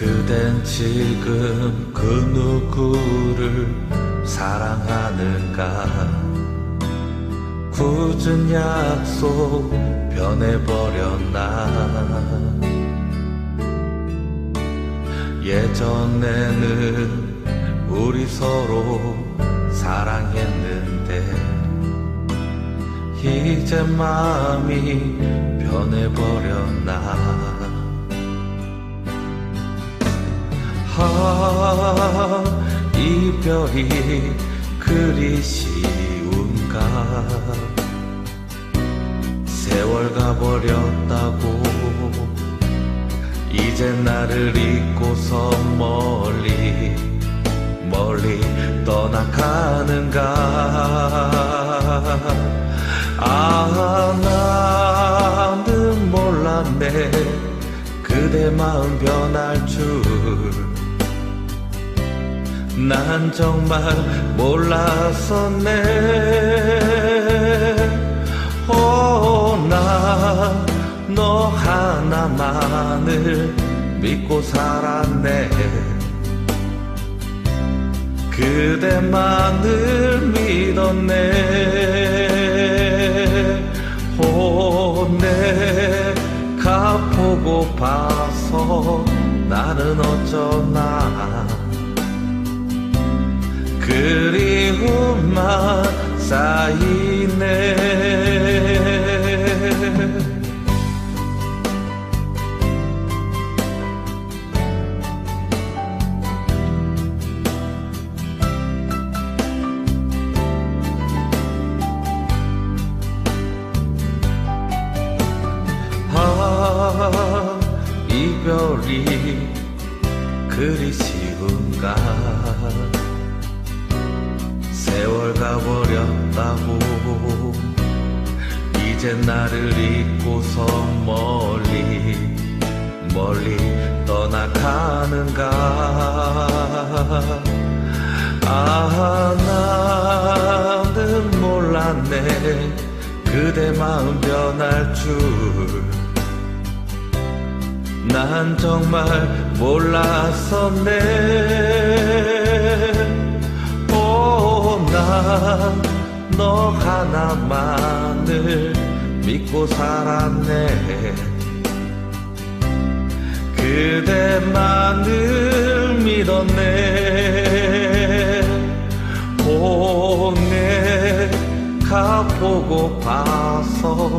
그댄 지금 그 누구를 사랑하는가? 굳은 약속 변해버렸나? 예전에는 우리 서로 사랑했는데 이제 마음이 변해버렸나 아, 이별이 그리 쉬운가? 세월 가버렸다고 이제 나를 잊고서 멀리 멀리 떠나가는가? 아 나는 몰랐네. 그대 마음 변할 줄 난 정말 몰랐었네. 오나 너 하나만을 믿고 살았네. 그대만을 믿었네. 오 내가 보고 봐서 나는 어쩌나 그리움만 쌓이네. 아 이별이 그리 쉬운가 세월 가버렸다고. 이제 나를 잊고서 멀리 멀리 떠나가는가. 아 나는 몰랐네. 그대 마음 변할 줄. 난 정말 몰랐었네. 난 너 하나만을 믿고 살았네. 그대만을 믿었네. 오늘 가보고 봐서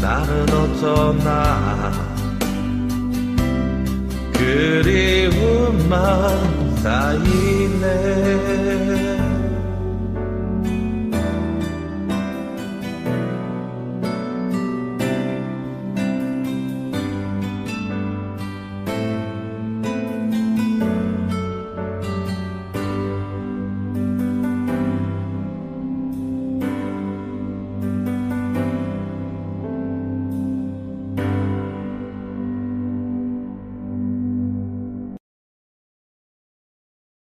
나는 어쩌나. 그리움만 쌓이네